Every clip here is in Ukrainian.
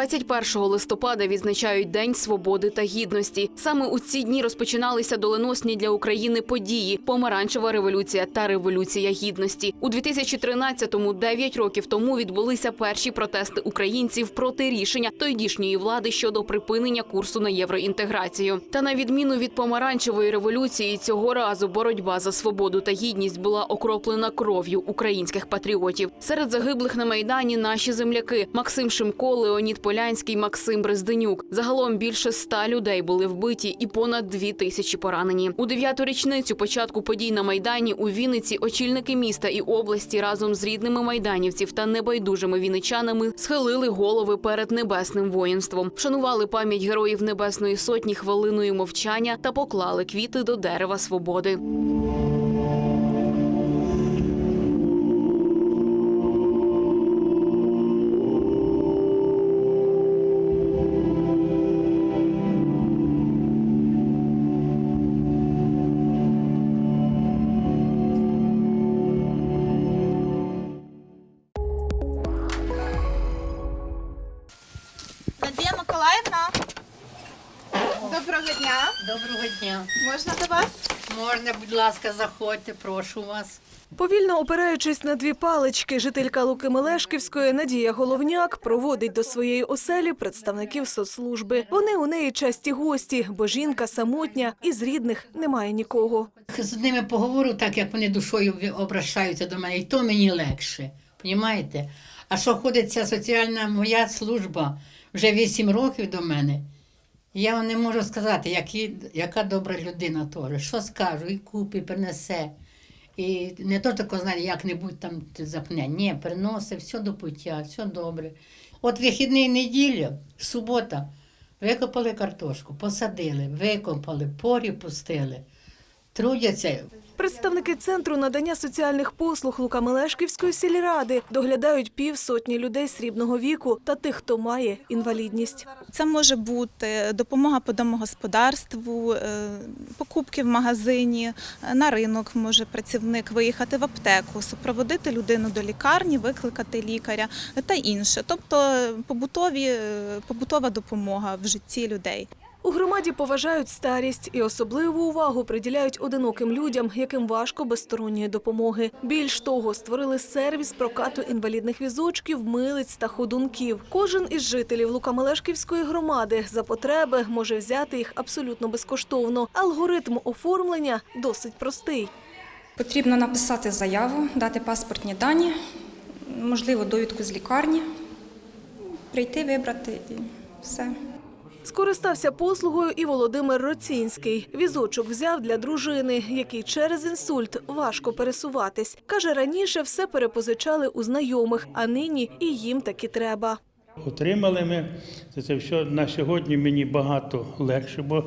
21 листопада відзначають День свободи та гідності. Саме у ці дні розпочиналися доленосні для України події: помаранчева революція та революція гідності. У 2013-му, 9 років тому, відбулися перші протести українців проти рішення тодішньої влади щодо припинення курсу на євроінтеграцію. Та на відміну від помаранчевої революції, цього разу боротьба за свободу та гідність була окроплена кров'ю українських патріотів. Серед загиблих на майдані наші земляки Максим Шимко, Леонід Полянський, Максим Брезденюк. Загалом більше ста людей були вбиті і понад дві тисячі поранені. У дев'яту річницю початку подій на майдані у Вінниці очільники міста і області разом з рідними майданівців та небайдужими вінничанами схилили голови перед небесним воїнством, вшанували пам'ять героїв Небесної Сотні хвилиною мовчання та поклали квіти до дерева свободи. Будь ласка, заходьте, прошу вас. Повільно опираючись на дві палички, жителька Луки Мелешківської Надія Головняк проводить до своєї оселі представників соцслужби. Вони у неї часті гості, бо жінка самотня і з рідних немає нікого. З ними поговорю так, як вони душою обращаються до мене, і то мені легше. Понімаєте? А що ходить ця соціальна моя служба вже 8 років до мене. Я вам не можу сказати, які, яка добра людина теж. Що скажу, і купить, принесе. І не то тако, знаєте, як-небудь там запне. Ні, приносить все до пуття, все добре. От вихідний неділя, субота, викопали картошку, посадили, викопали, порі пустили. Трудяться. Представники центру надання соціальних послуг Лука Мелешківської сільради доглядають півсотні людей срібного віку та тих, хто має інвалідність. Це може бути допомога по домогосподарству, е, покупки в магазині, е, на ринок може працівник виїхати в аптеку, супроводити людину до лікарні, викликати лікаря та інше. Тобто побутові, е, побутова допомога в житті людей. У громаді поважають старість і особливу увагу приділяють одиноким людям, яким важко без сторонньої допомоги. Більш того, створили сервіс прокату інвалідних візочків, милиць та ходунків. Кожен із жителів Лукамелешківської громади за потреби може взяти їх абсолютно безкоштовно. Алгоритм оформлення досить простий. Потрібно написати заяву, дати паспортні дані, можливо, довідку з лікарні, прийти, вибрати і все. Скористався послугою і Володимир Роцінський. Візочок взяв для дружини, який через інсульт важко пересуватись. Каже, раніше все перепозичали у знайомих, а нині і їм таки треба. Отримали ми це, все на сьогодні мені багато легше, бо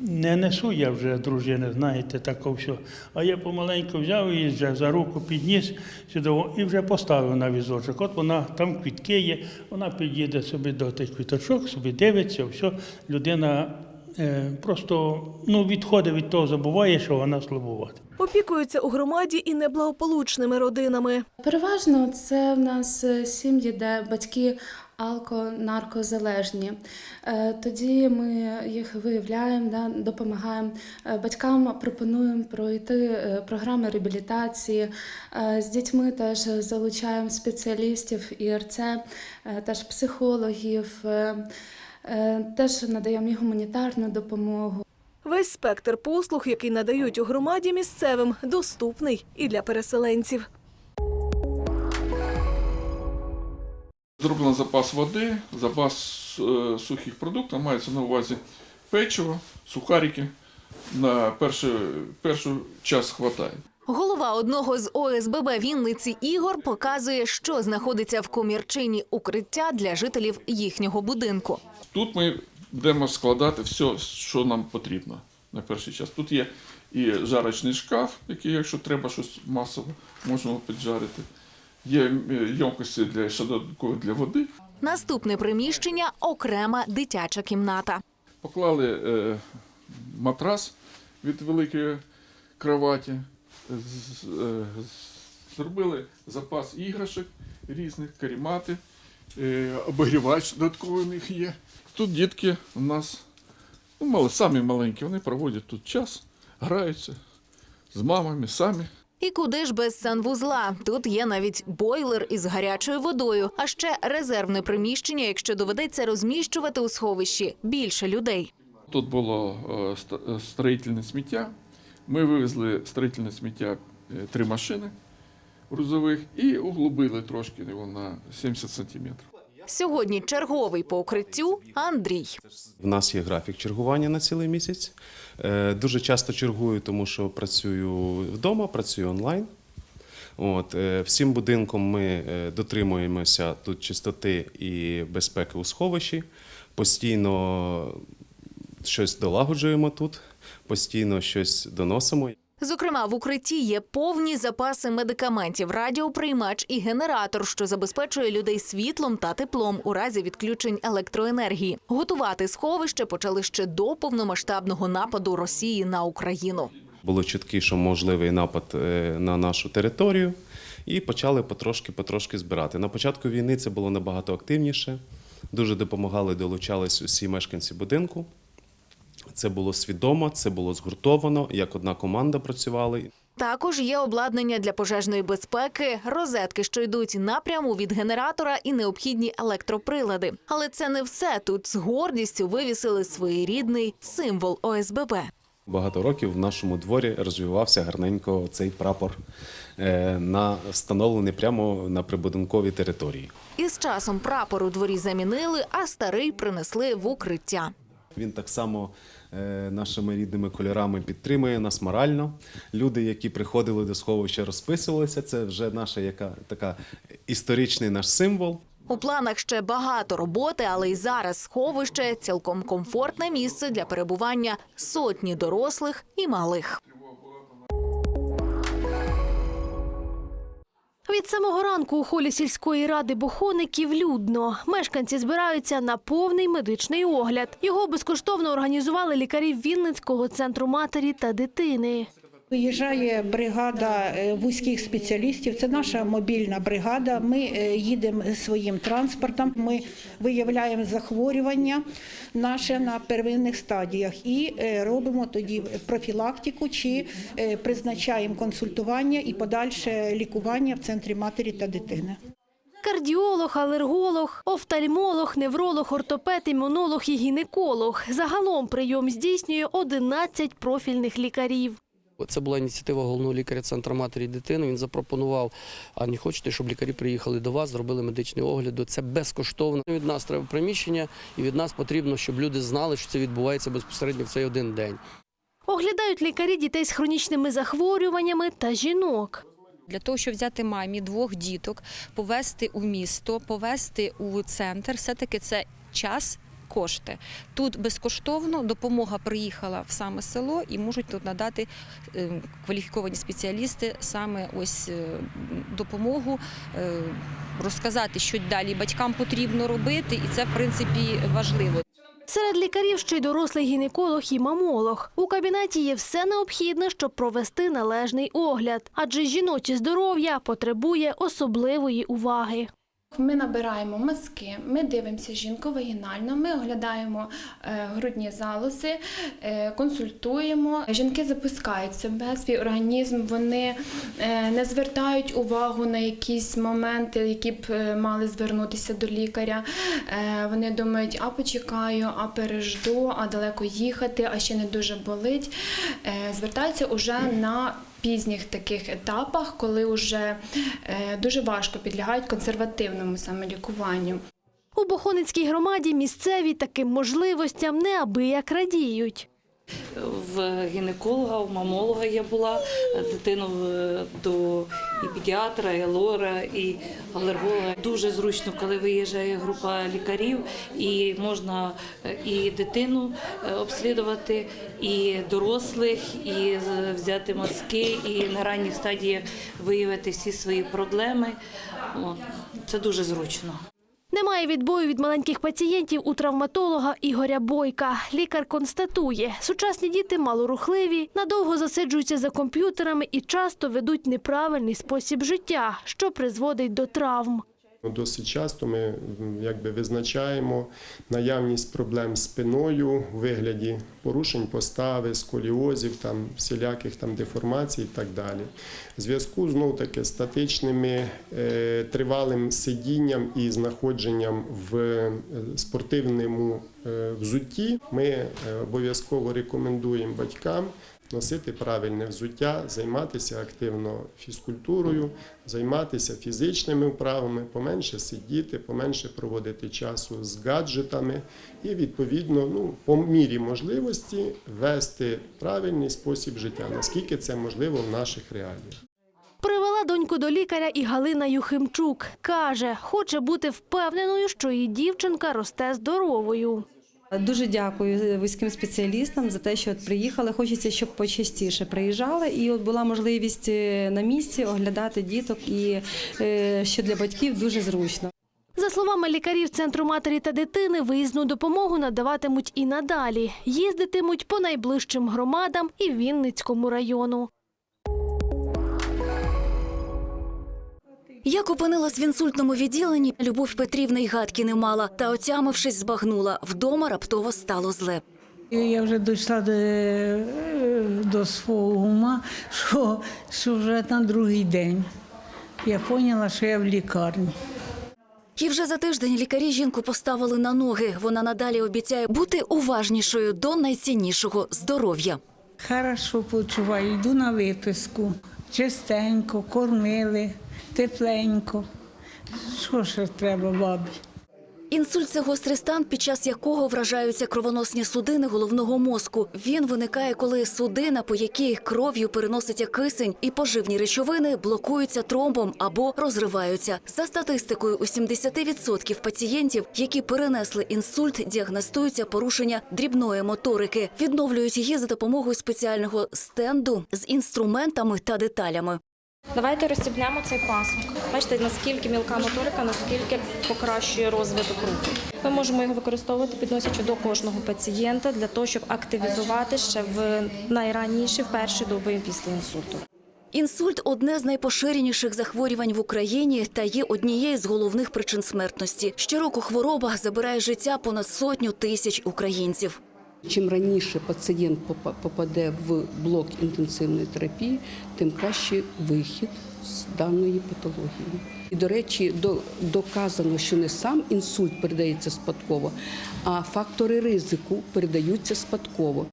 не несу я вже дружини, знаєте, тако все. А я помаленьку взяв її вже за руку підніс сюди і вже поставив на візочок. От вона там квітки є, вона під'їде собі до тих квіточок, собі дивиться, все, людина е, просто ну, відходить від того, забуває, що вона слабувата. Опікуються у громаді і неблагополучними родинами. Переважно це в нас е, сім'ї, де батьки алко-наркозалежні. Е, Тоді ми їх виявляємо, да, допомагаємо Е, батькам, пропонуємо пройти е, програми реабілітації. З дітьми теж залучаємо спеціалістів ІРЦ, теж психологів, теж надаємо і гуманітарну допомогу. Весь спектр послуг, який надають у громаді місцевим, доступний і для переселенців. Зроблено запас води, запас е, сухих продуктів, мається на увазі печиво, сухарики. На перший, перший час хватає. Голова одного з ОСББ Вінниці Ігор показує, що знаходиться в комірчині укриття для жителів їхнього будинку. Тут ми будемо складати все, що нам потрібно на перший час. Тут є і жарочний шкаф, який, якщо треба щось масово, можемо піджарити. Є е, ємкості для ще додатково для води. Наступне приміщення окрема дитяча кімната. Поклали е, матрас від великої кроваті, з- е, зробили запас іграшок різних, карімати е, обігрівач додатковий у них є. Тут дітки у нас ну, мали, самі маленькі, вони проводять тут час, граються з мамами самі. І куди ж без санвузла? Тут є навіть бойлер із гарячою водою, а ще резервне приміщення, якщо доведеться розміщувати у сховищі більше людей. Тут було е, е, строїтельне сміття. Ми вивезли строїтельне сміття е, три машини грузових і углубили трошки його на 70 сантиметрів. Сьогодні черговий по укриттю Андрій. В нас є графік чергування на цілий місяць. Е, Дуже часто чергую, тому що працюю вдома, працюю онлайн. От, е, всім будинком ми е, дотримуємося тут чистоти і безпеки у сховищі. Постійно щось долагоджуємо тут, постійно щось доносимо. Зокрема, в укритті є повні запаси медикаментів, радіоприймач і генератор, що забезпечує людей світлом та теплом у разі відключень електроенергії. Готувати сховище почали ще до повномасштабного нападу Росії на Україну. Було що можливий напад е, на нашу територію, і почали потрошки-потрошки збирати. На початку війни це було набагато активніше. Дуже допомагали, долучались усі мешканці будинку. Це було свідомо, це було згуртовано, як одна команда працювали. Також є обладнання для пожежної безпеки, розетки, що йдуть напряму від генератора, і необхідні електроприлади. Але це не все. Тут з гордістю вивісили своєрідний символ ОСББ. Багато років в нашому дворі розвивався гарненько цей прапор, е, на, встановлений прямо на прибудинковій території. І з часом прапор у дворі замінили, а старий принесли в укриття. Він так само е, нашими рідними кольорами підтримує нас морально. Люди, які приходили до сховища, розписувалися. Це вже наша яка така історичний наш символ. У планах ще багато роботи, але й зараз сховище цілком комфортне місце для перебування сотні дорослих і малих. Від самого ранку у холі сільської ради Бохоників людно. Мешканці збираються на повний медичний огляд. Його безкоштовно організували лікарі Вінницького центру матері та дитини. Виїжджає бригада е, вузьких спеціалістів. Це наша мобільна бригада. Ми е, їдемо своїм транспортом. Ми виявляємо захворювання наше на первинних стадіях і е, робимо тоді профілактику чи призначаємо консультування і подальше лікування в центрі матері та дитини. Кардіолог, алерголог, офтальмолог, невролог, ортопед, імунолог і гінеколог. Загалом прийом здійснює 11 профільних лікарів. Це була ініціатива головного лікаря центру матері і дитини. Він запропонував, а не хочете, щоб лікарі приїхали до вас, зробили медичний огляд. Це безкоштовно. Від нас треба приміщення, і від нас потрібно, щоб люди знали, що це відбувається безпосередньо в цей один день. Оглядають лікарі дітей з хронічними захворюваннями та жінок. Для того, щоб взяти мамі двох діток, повезти у місто, повезти у центр, все-таки це час. Кошти тут безкоштовно допомога приїхала в саме село і можуть тут надати е, кваліфіковані спеціалісти саме ось е, допомогу е, розказати, що далі батькам потрібно робити, і це в принципі важливо. Серед лікарів ще й дорослий гінеколог і мамолог. У кабінеті є все необхідне, щоб провести належний огляд, адже жіноче здоров'я потребує особливої уваги. Ми набираємо мазки, ми дивимося жінку вагінально, ми оглядаємо е, грудні залози, е, консультуємо. Жінки запускають себе, свій організм, вони е, не звертають увагу на якісь моменти, які б мали звернутися до лікаря. Вони думають, а почекаю, а пережду, а далеко їхати, а ще не дуже болить. Звертаються уже на пізніх таких етапах, коли вже е, дуже важко підлягають консервативному саме лікуванню. У Бохоницькій громаді місцеві таким можливостям неабияк радіють. В гінеколога, у мамолога я була, дитину до і педіатра, і лора, і алерголога. Дуже зручно, коли виїжджає група лікарів, і можна е, і дитину е, обслідувати, і дорослих, і взяти мазки, і на ранніх стадіях виявити всі свої проблеми. Це дуже зручно. Немає відбою від маленьких пацієнтів у травматолога Ігоря Бойка. Лікар констатує, сучасні діти малорухливі, надовго засиджуються за комп'ютерами і часто ведуть неправильний спосіб життя, що призводить до травм. Досить часто ми якби визначаємо наявність проблем з спиною у вигляді порушень постави, сколіозів, там всіляких там деформацій і так далі. В зв'язку знов таки статичними е, тривалим сидінням і знаходженням в е, спортивному е, взутті, ми обов'язково рекомендуємо батькам носити правильне взуття, займатися активно фізкультурою, займатися фізичними вправами, поменше сидіти, поменше проводити часу з гаджетами і відповідно, ну, по мірі можливості вести правильний спосіб життя, наскільки це можливо в наших реаліях. Привела доньку до лікаря і Галина Юхимчук. Каже, хоче бути впевненою, що її дівчинка росте здоровою. Дуже дякую вузьким спеціалістам за те, що от приїхали. Хочеться, щоб почастіше приїжджали, і от була можливість е, на місці оглядати діток, і е, що для батьків дуже зручно. За словами лікарів центру матері та дитини, виїзну допомогу надаватимуть і надалі. Їздитимуть по найближчим громадам і Вінницькому району. Як опинилась в інсультному відділенні, Любов Петрівна й гадки не мала, та отямившись, збагнула. Вдома раптово стало зле. Я вже дійшла до, до свого ума, що, що вже на другий день я поняла, що я в лікарні. І вже за тиждень лікарі жінку поставили на ноги. Вона надалі обіцяє бути уважнішою до найціннішого здоров'я. Хорошо почуваю, йду на виписку. Чистенько, кормили, тепленько. Що ще треба бабі? Інсульт це гострий стан, під час якого вражаються кровоносні судини головного мозку. Він виникає, коли судина, по якій кров'ю переноситься кисень і поживні речовини, блокуються тромбом або розриваються. За статистикою, у 70% пацієнтів, які перенесли інсульт, діагностуються порушення дрібної моторики, відновлюють її за допомогою спеціального стенду з інструментами та деталями. Давайте розстібнемо цей пасок. Бачите, наскільки мілка моторика, наскільки покращує розвиток руху. Ми можемо його використовувати, підносячи до кожного пацієнта для того, щоб активізувати ще в найраніші, в перші доби після інсульту. Інсульт одне з найпоширеніших захворювань в Україні та є однією з головних причин смертності. Щороку хвороба забирає життя понад сотню тисяч українців. Чим раніше пацієнт попаде в блок інтенсивної терапії, тим краще вихід з даної патології. І, до речі, доказано, що не сам інсульт передається спадково, а фактори ризику передаються спадково.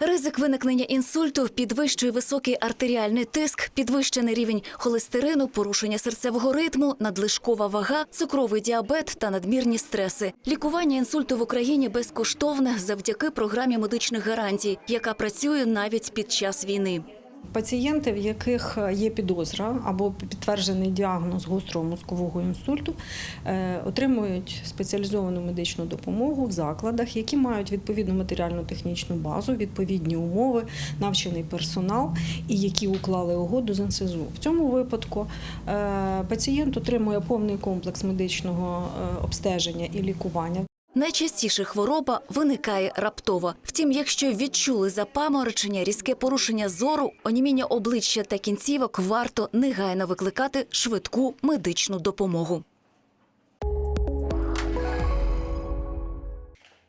Ризик виникнення інсульту підвищує високий артеріальний тиск, підвищений рівень холестерину, порушення серцевого ритму, надлишкова вага, цукровий діабет та надмірні стреси. Лікування інсульту в Україні безкоштовне завдяки програмі медичних гарантій, яка працює навіть під час війни. Пацієнти, в яких є підозра або підтверджений діагноз гострого мозкового інсульту, е, отримують спеціалізовану медичну допомогу в закладах, які мають відповідну матеріально-технічну базу, відповідні умови, навчений персонал і які уклали угоду з НСЗУ. В цьому випадку е, пацієнт отримує повний комплекс медичного е, обстеження і лікування. Найчастіше хвороба виникає раптово. Втім, якщо відчули запаморочення, різке порушення зору, оніміння обличчя та кінцівок, варто негайно викликати швидку медичну допомогу.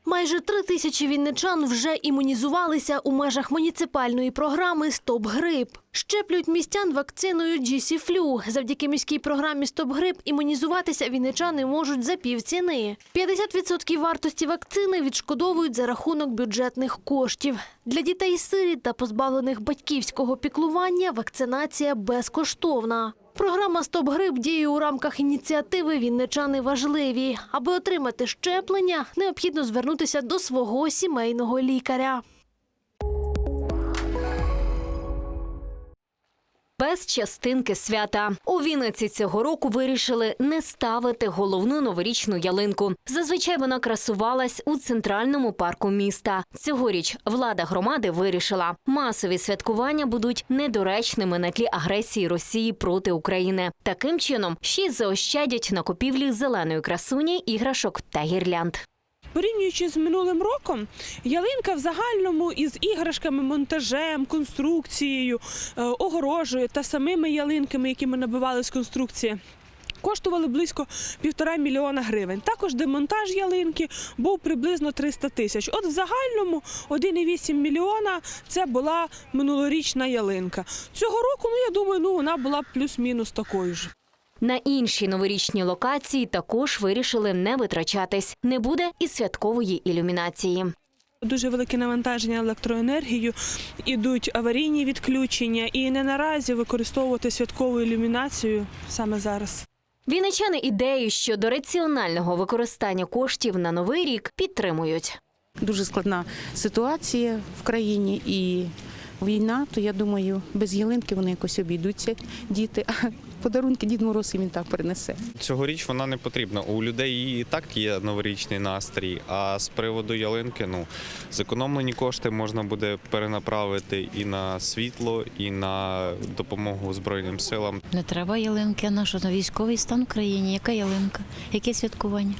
Майже три тисячі вінничан вже імунізувалися у межах муніципальної програми Стоп грип. Щеплюють містян вакциною GC Flu. Завдяки міській програмі Стоп грип імунізуватися вінничани можуть за півціни. 50% вартості вакцини відшкодовують за рахунок бюджетних коштів. Для дітей сиріт та позбавлених батьківського піклування вакцинація безкоштовна. Програма Стоп грип діє у рамках ініціативи Вінничани важливі. Аби отримати щеплення, необхідно звернутися до свого сімейного лікаря. Без частинки свята у Вінниці цього року вирішили не ставити головну новорічну ялинку. Зазвичай вона красувалась у центральному парку міста. Цьогоріч влада громади вирішила, масові святкування будуть недоречними на тлі агресії Росії проти України. Таким чином ще й заощадять на купівлі зеленої красуні, іграшок та гірлянд. Порівнюючи з минулим роком, ялинка в загальному із іграшками, монтажем, конструкцією, е, огорожею та самими ялинками, які ми набивали з конструкції. коштували близько півтора мільйона гривень. Також демонтаж ялинки був приблизно 300 тисяч. От в загальному 1,8 мільйона це була минулорічна ялинка. Цього року, ну я думаю, ну вона була плюс-мінус такою ж. На інші новорічні локації також вирішили не витрачатись. Не буде і святкової ілюмінації. Дуже велике навантаження на електроенергію, ідуть аварійні відключення, і не наразі використовувати святкову ілюмінацію саме зараз. Вінничани ідею щодо раціонального використання коштів на новий рік підтримують. Дуже складна ситуація в країні і війна, то я думаю, без ялинки вони якось обійдуться, діти. Подарунки Дід Мороз їм і так принесе. Цьогоріч вона не потрібна. У людей і так є новорічний настрій. А з приводу ялинки, ну зекономлені кошти можна буде перенаправити і на світло, і на допомогу Збройним силам. Не треба ялинки, а на що на військовий стан в країні. Яка ялинка? Яке святкування?